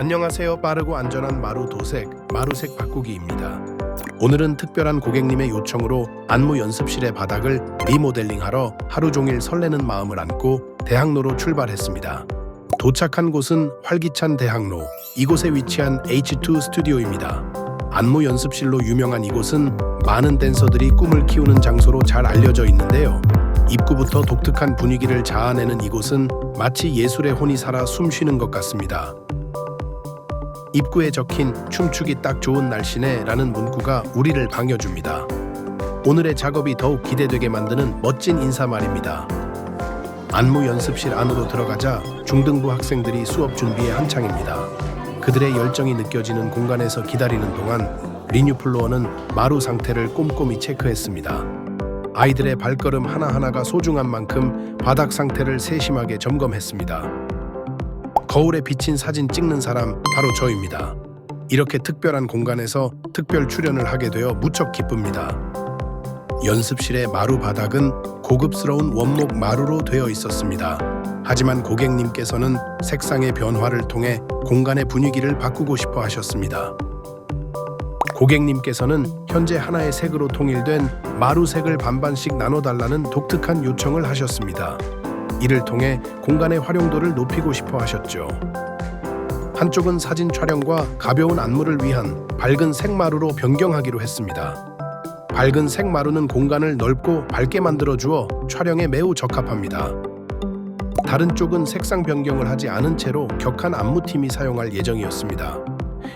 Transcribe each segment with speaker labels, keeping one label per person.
Speaker 1: 안녕하세요. 빠르고 안전한 마루 도색, 마루색 바꾸기입니다. 오늘은 특별한 고객님의 요청으로 안무 연습실의 바닥을 리모델링하러 하루 종일 설레는 마음을 안고 대학로로 출발했습니다. 도착한 곳은 활기찬 대학로. 이곳에 위치한 H2 스튜디오입니다. 안무 연습실로 유명한 이곳은 많은 댄서들이 꿈을 키우는 장소로 잘 알려져 있는데요. 입구부터 독특한 분위기를 자아내는 이곳은 마치 예술의 혼이 살아 숨쉬는 것 같습니다. 입구에 적힌 춤추기 딱 좋은 날씨네 라는 문구가 우리를 반겨줍니다. 오늘의 작업이 더욱 기대되게 만드는 멋진 인사말입니다. 안무 연습실 안으로 들어가자 중등부 학생들이 수업 준비에 한창입니다. 그들의 열정이 느껴지는 공간에서 기다리는 동안 리뉴플로어는 마루 상태를 꼼꼼히 체크했습니다. 아이들의 발걸음 하나하나가 소중한 만큼 바닥 상태를 세심하게 점검했습니다. 거울에 비친 사진 찍는 사람 바로 저입니다. 이렇게 특별한 공간에서 특별 출연을 하게 되어 무척 기쁩니다. 연습실의 마루 바닥은 고급스러운 원목 마루로 되어 있었습니다. 하지만 고객님께서는 색상의 변화를 통해 공간의 분위기를 바꾸고 싶어 하셨습니다. 고객님께서는 현재 하나의 색으로 통일된 마루색을 반반씩 나눠달라는 독특한 요청을 하셨습니다. 이를 통해 공간의 활용도를 높이고 싶어 하셨죠. 한쪽은 사진 촬영과 가벼운 안무를 위한 밝은 색마루로 변경하기로 했습니다. 밝은 색마루는 공간을 넓고 밝게 만들어 주어 촬영에 매우 적합합니다. 다른 쪽은 색상 변경을 하지 않은 채로 격한 안무팀이 사용할 예정이었습니다.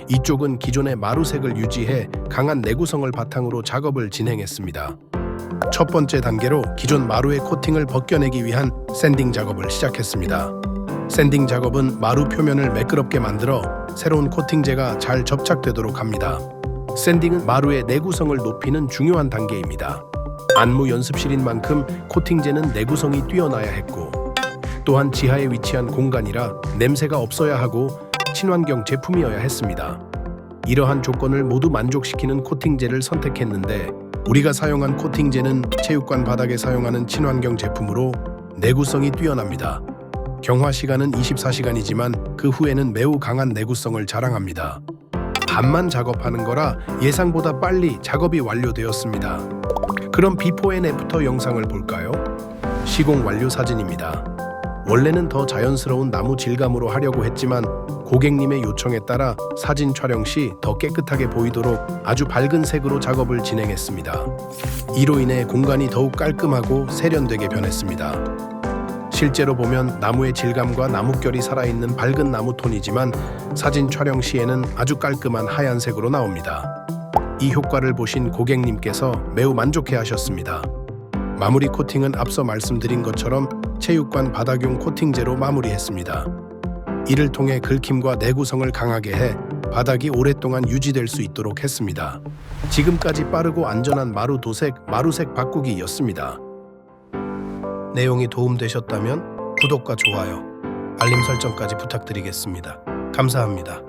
Speaker 1: 이쪽은 기존의 마루색을 유지해 강한 내구성을 바탕으로 작업을 진행했습니다. 첫 번째 단계로 기존 마루의 코팅을 벗겨내기 위한 샌딩 작업을 시작했습니다. 샌딩 작업은 마루 표면을 매끄럽게 만들어 새로운 코팅제가 잘 접착되도록 합니다. 샌딩은 마루의 내구성을 높이는 중요한 단계입니다. 안무 연습실인 만큼 코팅제는 내구성이 뛰어나야 했고 또한 지하에 위치한 공간이라 냄새가 없어야 하고 친환경 제품이어야 했습니다. 이러한 조건을 모두 만족시키는 코팅제를 선택했는데 우리가 사용한 코팅제는 체육관 바닥에 사용하는 친환경 제품으로 내구성이 뛰어납니다. 경화 시간은 24시간이지만 그 후에는 매우 강한 내구성을 자랑합니다. 반만 작업하는 거라 예상보다 빨리 작업이 완료되었습니다. 그럼 비포 앤 애프터 영상을 볼까요? 시공 완료 사진입니다. 원래는 더 자연스러운 나무 질감으로 하려고 했지만 고객님의 요청에 따라 사진 촬영 시 더 깨끗하게 보이도록 아주 밝은 색으로 작업을 진행했습니다. 이로 인해 공간이 더욱 깔끔하고 세련되게 변했습니다. 실제로 보면 나무의 질감과 나뭇결이 살아있는 밝은 나무 톤이지만 사진 촬영 시에는 아주 깔끔한 하얀색으로 나옵니다. 이 효과를 보신 고객님께서 매우 만족해 하셨습니다. 마무리 코팅은 앞서 말씀드린 것처럼 체육관 바닥용 코팅제로 마무리했습니다. 이를 통해 긁힘과 내구성을 강하게 해 바닥이 오랫동안 유지될 수 있도록 했습니다. 지금까지 빠르고 안전한 마루 도색, 마루색 바꾸기였습니다. 내용이 도움되셨다면 구독과 좋아요, 알림 설정까지 부탁드리겠습니다. 감사합니다.